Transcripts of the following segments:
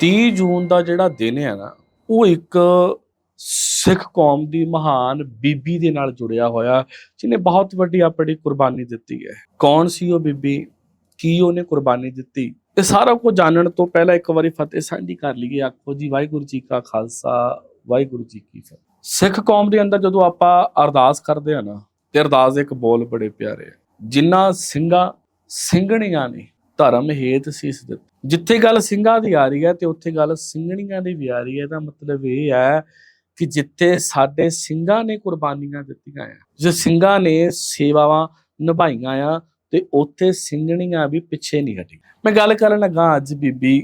30 ਜੂਨ ਦਾ ਜਿਹੜਾ ਦਿਨ ਹੈ ਨਾ, ਉਹ ਇੱਕ ਸਿੱਖ ਕੌਮ ਦੀ ਮਹਾਨ ਬੀਬੀ ਦੇ ਨਾਲ ਜੁੜਿਆ ਹੋਇਆ, ਜਿਹਨੇ ਬਹੁਤ ਵੱਡੀ ਆਪਣੀ ਕੁਰਬਾਨੀ ਦਿੱਤੀ ਹੈ। ਕੌਣ ਸੀ ਉਹ ਬੀਬੀ? ਕੀ ਉਹਨੇ ਕੁਰਬਾਨੀ ਦਿੱਤੀ? ਇਹ ਸਾਰਾ ਕੁਝ ਜਾਣਨ ਤੋਂ ਪਹਿਲਾਂ ਇੱਕ ਵਾਰੀ ਫਤਿਹ ਸਾਂਝੀ ਕਰ ਲਈਏ। ਆਖੋ ਜੀ, ਵਾਹਿਗੁਰੂ ਜੀ ਕਾ ਖਾਲਸਾ, ਵਾਹਿਗੁਰੂ ਜੀ ਕੀ ਫਤਿਹ। ਸਿੱਖ ਕੌਮ ਦੇ ਅੰਦਰ ਜਦੋਂ ਆਪਾਂ ਅਰਦਾਸ ਕਰਦੇ ਆ ਨਾ, ਤੇ ਅਰਦਾਸ ਦੇ ਇੱਕ ਬੋਲ ਬੜੇ ਪਿਆਰੇ ਆ। ਜਿਨ੍ਹਾਂ ਸਿੰਘਾਂ ਸਿੰਘਣੀਆਂ ਨੇ ਧਰਮ ਹੇਤ ਸੀਸ ਦਿੱਤੀ। ਜਿੱਥੇ ਗੱਲ ਸਿੰਘਾਂ ਦੀ ਆ ਰਹੀ ਹੈ ਤੇ ਉੱਥੇ ਗੱਲ ਸਿੰਘਣੀਆਂ ਦੀ ਵੀ ਆ ਰਹੀ ਹੈ, ਇਹਦਾ ਮਤਲਬ ਇਹ ਹੈ ਕਿ ਜਿੱਥੇ ਸਾਡੇ ਸਿੰਘਾਂ ਨੇ ਕੁਰਬਾਨੀਆਂ ਦਿੱਤੀਆਂ ਆ, ਜੇ ਸਿੰਘਾਂ ਨੇ ਸੇਵਾਵਾਂ ਨਿਭਾਈਆਂ ਆ ਤੇ ਉੱਥੇ ਸਿੰਘਣੀਆਂ ਵੀ ਪਿੱਛੇ ਨਹੀਂ ਹਟੀ ਮੈਂ ਗੱਲ ਕਰਨ ਲੱਗਾ ਅੱਜ ਬੀਬੀ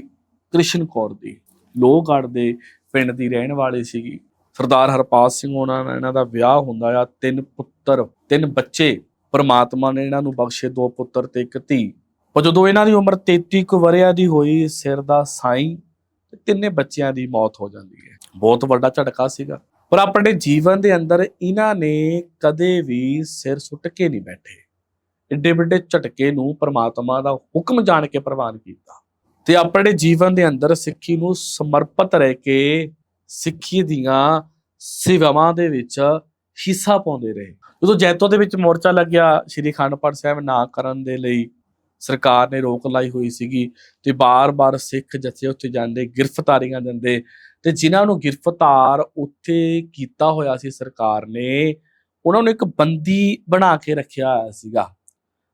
ਕ੍ਰਿਸ਼ਨ ਕੌਰ ਦੀ, ਲੋਹਗੜ੍ਹ ਦੇ ਪਿੰਡ ਦੀ ਰਹਿਣ ਵਾਲੀ ਸੀਗੀ। ਸਰਦਾਰ ਹਰਪਾਲ ਸਿੰਘ ਉਹਨਾਂ ਨਾਲ ਇਹਨਾਂ ਦਾ ਵਿਆਹ ਹੁੰਦਾ ਆ, ਤਿੰਨ ਪੁੱਤਰ, ਤਿੰਨ ਬੱਚੇ, ਪਰਮਾਤਮਾ ਨੇ ਇਹਨਾਂ ਨੂੰ ਬਖਸ਼ੇ, ਦੋ ਪੁੱਤਰ ਤੇ ਇੱਕ ਧੀ। ਪਰ ਜਦੋਂ ਇਹਨਾਂ ਦੀ ਉਮਰ 33 ਕੁ ਵਰਿਆਂ ਦੀ ਹੋਈ, ਸਿਰ ਦਾ ਸਾਈਂ ਤੇ ਤਿੰਨੇ ਬੱਚਿਆਂ ਦੀ ਮੌਤ ਹੋ ਜਾਂਦੀ ਹੈ। ਬਹੁਤ ਵੱਡਾ ਝਟਕਾ ਸੀਗਾ। ਪਰ ਆਪਣੇ ਜੀਵਨ ਦੇ ਅੰਦਰ ਇਹਨਾਂ ਨੇ ਕਦੇ ਵੀ ਸਿਰ ਸੁੱਟ ਕੇ ਨਹੀਂ ਬੈਠੇ। ਏਡੇ ਵੱਡੇ ਝਟਕੇ ਨੂੰ ਪ੍ਰਮਾਤਮਾ ਦਾ ਹੁਕਮ ਜਾਣ ਕੇ ਪ੍ਰਵਾਨ ਕੀਤਾ। ਤੇ ਆਪਣੇ ਜੀਵਨ ਦੇ ਅੰਦਰ ਸਿੱਖੀ ਨੂੰ ਸਮਰਪਿਤ ਰਹਿ ਕੇ ਸਿੱਖੀ ਦੀਆਂ ਸੇਵਾਵਾਂ ਦੇ ਵਿੱਚ ਹਿੱਸਾ ਪਾਉਂਦੇ ਰਹੇ। ਜਦੋਂ ਜੈਤੋ ਦੇ ਵਿੱਚ ਮੋਰਚਾ ਲੱਗਿਆ, ਸ਼੍ਰੀ ਅਖੰਡ ਪਾਠ ਸਾਹਿਬ ਨਾ ਕਰਨ ਦੇ ਲਈ ਸਰਕਾਰ ਨੇ ਰੋਕ ਲਾਈ ਹੋਈ ਸੀਗੀ ਤੇ ਬਾਰ-ਬਾਰ ਸਿੱਖ ਜਥੇ ਉੱਥੇ ਜਾਂਦੇ, ਗ੍ਰਿਫਤਾਰੀਆਂ ਦਿੰਦੇ ਤੇ ਜਿਨ੍ਹਾਂ ਨੂੰ ਗ੍ਰਿਫਤਾਰ ਉੱਥੇ ਕੀਤਾ ਹੋਇਆ ਸੀ ਸਰਕਾਰ ਨੇ, ਉਹਨਾਂ ਨੂੰ ਇੱਕ ਬੰਦੀ ਬਣਾ ਕੇ ਰੱਖਿਆ ਹੋਇਆ ਸੀਗਾ।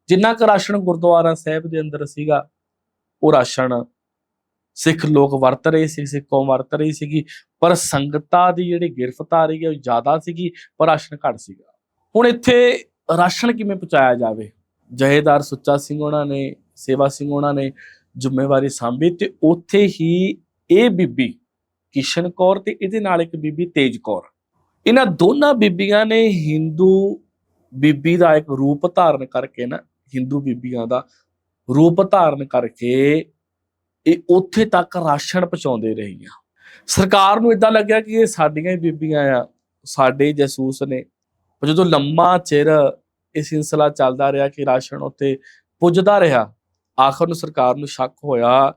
ਜਿੰਨਾ ਕੁ ਰਾਸ਼ਨ ਗੁਰਦੁਆਰਾ ਸਾਹਿਬ ਦੇ ਅੰਦਰ ਸੀਗਾ, ਉਹ ਰਾਸ਼ਨ ਸਿੱਖ ਲੋਕ ਵਰਤ ਰਹੇ ਸੀ, ਸਿੱਖ ਕੌਮ ਵਰਤ ਰਹੀ ਸੀਗੀ, ਪਰ ਸੰਗਤਾਂ ਦੀ ਜਿਹੜੀ ਗ੍ਰਿਫਤਾਰੀ ਹੈ ਉਹ ਜ਼ਿਆਦਾ ਸੀਗੀ, ਪਰ ਰਾਸ਼ਨ ਘੱਟ ਸੀਗਾ। ਹੁਣ ਇੱਥੇ ਰਾਸ਼ਨ ਕਿਵੇਂ ਪਹੁੰਚਾਇਆ ਜਾਵੇ? ਜਹੇਦਾਰ ਸੁੱਚਾ ਸਿੰਘ ਉਹਨਾਂ ਨੇ, ਸੇਵਾ ਸਿੰਘ ਉਹਨਾਂ ਨੇ ਜ਼ਿੰਮੇਵਾਰੀ ਸੰਭੀ ਤੇ ਉੱਥੇ ਹੀ ਇਹ ਬੀਬੀ ਕਿਸ਼ਨ ਕੌਰ ਤੇ ਇਹਦੇ ਨਾਲ ਇੱਕ ਬੀਬੀ ਤੇਜ ਕੌਰ। ਇਹਨਾਂ ਦੋਨਾਂ ਬੀਬੀਆਂ ਨੇ ਹਿੰਦੂ ਬੀਬੀ ਦਾ ਇੱਕ ਰੂਪ ਧਾਰਨ ਕਰਕੇ ਨਾ, ਹਿੰਦੂ ਬੀਬੀਆਂ ਦਾ ਰੂਪ ਧਾਰਨ ਕਰਕੇ ਇਹ ਉੱਥੇ ਤੱਕ ਰਾਸ਼ਨ ਪਹੁੰਚਾਉਂਦੇ ਰਹੀਆਂ। ਸਰਕਾਰ ਨੂੰ ਇਦਾਂ ਲੱਗਿਆ ਕਿ ਇਹ ਸਾਡੀਆਂ ਹੀ ਬੀਬੀਆਂ ਆ, ਸਾਡੇ ਜਸੂਸ ਨੇ। ਜਦੋਂ ਲੰਮਾ ਚਿਰ ਇਹ ਸਿਲਸਿਲਾ ਚੱਲਦਾ ਰਿਹਾ ਕਿ ਰਾਸ਼ਨ ਉੱਤੇ ਪੁੱਜਦਾ ਰਿਹਾ। ਆਖਰ ਨੂੰ ਸਰਕਾਰ ਨੂੰ ਸ਼ੱਕ ਹੋਇਆ।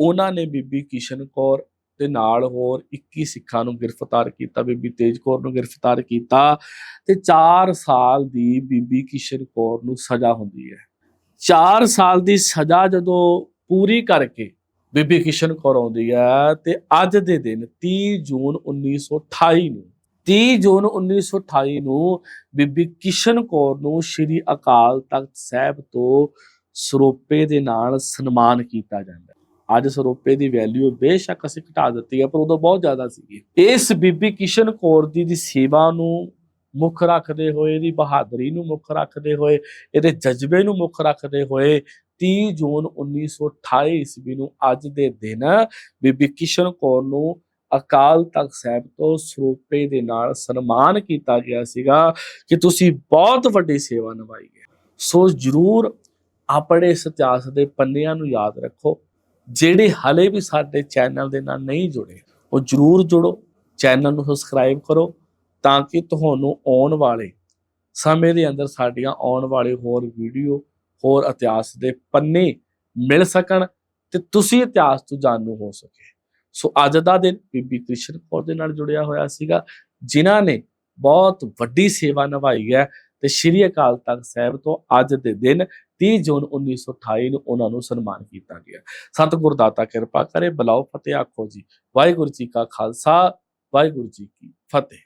ਉਹਨਾਂ ਨੇ ਬੀਬੀ ਕਿਸ਼ਨ ਕੌਰ ਦੇ ਨਾਲ ਹੋਰ 21 ਸਿੱਖਾਂ ਨੂੰ ਗ੍ਰਿਫਤਾਰ ਕੀਤਾ, ਬੀਬੀ ਤੇਜ ਕੌਰ ਨੂੰ ਗ੍ਰਿਫਤਾਰ ਕੀਤਾ ਤੇ 4 ਸਾਲ ਦੀ ਬੀਬੀ ਕਿਸ਼ਨ ਕੌਰ ਨੂੰ ਸਜ਼ਾ ਹੁੰਦੀ ਹੈ। 4 ਸਾਲ ਦੀ ਸਜ਼ਾ ਜਦੋਂ ਪੂਰੀ ਕਰਕੇ ਬੀਬੀ ਕਿਸ਼ਨ ਕੌਰ ਆਉਂਦੀ ਹੈ ਤੇ ਅੱਜ ਦੇ ਦਿਨ 30 ਜੂਨ 1928 ਨੂੰ 30 ਜੂਨ 1928 ਨੂੰ ਬੀਬੀ ਕਿਸ਼ਨ ਕੌਰ ਨੂੰ ਸ੍ਰੀ ਅਕਾਲ ਤਖਤ ਸਾਹਿਬ ਤੋਂ ਸਰੋਪੇ ਦੇ ਨਾਲ ਸਨਮਾਨ ਕੀਤਾ ਜਾਂਦਾ ਹੈ। ਅੱਜ ਸਰੋਪੇ ਦੀ ਵੈਲਿਊ ਬੇਸ਼ੱਕ ਅਸੀਂ ਘਟਾ ਦਿੱਤੀ ਹੈ, ਪਰ ਉਦੋਂ ਬਹੁਤ ਜ਼ਿਆਦਾ ਸੀਗੀ ਇਸ ਬੀਬੀ ਕਿਸ਼ਨ ਕੌਰ ਦੀ ਦੀ ਸੇਵਾ ਨੂੰ ਮੁੱਖ ਰੱਖਦੇ ਹੋਏ, ਇਹਦੀ ਬਹਾਦਰੀ ਨੂੰ ਮੁੱਖ ਰੱਖਦੇ ਹੋਏ, ਇਹਦੇ ਜਜ਼ਬੇ ਨੂੰ ਮੁੱਖ ਰੱਖਦੇ ਹੋਏ 30 ਜੂਨ 1928 ਈਸਵੀ ਨੂੰ ਅੱਜ ਦੇ ਦਿਨ ਬੀਬੀ ਕਿਸ਼ਨ ਕੌਰ ਨੂੰ ਅਕਾਲ ਤਖਤ ਸਾਹਿਬ ਤੋਂ ਸਰੂਪੇ ਦੇ ਨਾਲ ਸਨਮਾਨ ਕੀਤਾ ਗਿਆ ਸੀਗਾ ਕਿ ਤੁਸੀਂ ਬਹੁਤ ਵੱਡੀ ਸੇਵਾ ਨਿਭਾਈ ਹੈ। ਸੋ ਜਰੂਰ ਆਪਣੇ ਇਸ ਇਤਿਹਾਸ ਦੇ ਪੰਨਿਆਂ ਨੂੰ ਯਾਦ ਰੱਖੋ, ਜਿਹੜੇ ਹਲੇ ਵੀ ਸਾਡੇ ਚੈਨਲ ਦੇ ਨਾਲ ਨਹੀਂ ਜੁੜੇ, ਉਹ ਜਰੂਰ ਜੁੜੋ, ਚੈਨਲ ਨੂੰ ਸਬਸਕ੍ਰਾਈਬ ਕਰੋ ਤਾਂ ਕਿ ਤੁਹਾਨੂੰ ਆਉਣ ਵਾਲੇ ਸਮੇਂ ਦੇ ਅੰਦਰ ਸਾਡੀਆਂ ਆਉਣ ਵਾਲੇ ਹੋਰ ਵੀਡੀਓ, ਹੋਰ ਇਤਿਹਾਸ ਦੇ ਪੰਨੇ ਮਿਲ ਸਕਣ ਤੇ ਤੁਸੀਂ ਇਤਿਹਾਸ ਤੋਂ ਜਾਣੂ ਹੋ ਸਕੇ। ਸੋ ਅੱਜ ਦਾ ਦਿਨ ਬੀਬੀ ਕ੍ਰਿਸ਼ਨ ਕੌਰ ਦੇ ਨਾਲ ਜੁੜਿਆ ਹੋਇਆ ਸੀਗਾ, ਜਿਨ੍ਹਾਂ ਨੇ ਬਹੁਤ ਵੱਡੀ ਸੇਵਾ ਨਿਭਾਈ ਹੈ ਤੇ ਸ਼੍ਰੀ ਅਕਾਲ ਤਖਤ ਸਾਹਿਬ ਤੋਂ ਅੱਜ ਦੇ ਦਿਨ 30 ਜੂਨ 1928 ਨੂੰ ਉਹਨਾਂ ਨੂੰ ਸਨਮਾਨ ਕੀਤਾ ਗਿਆ। ਸਤਿਗੁਰ ਦਾਤਾ ਕਿਰਪਾ ਕਰੇ, ਬਲਾਓ, ਫਤਿਹ ਆਖੋ ਜੀ। ਵਾਹਿਗੁਰੂ ਜੀ ਕਾ ਖਾਲਸਾ, ਵਾਹਿਗੁਰੂ ਜੀ ਕੀ ਫਤਿਹ।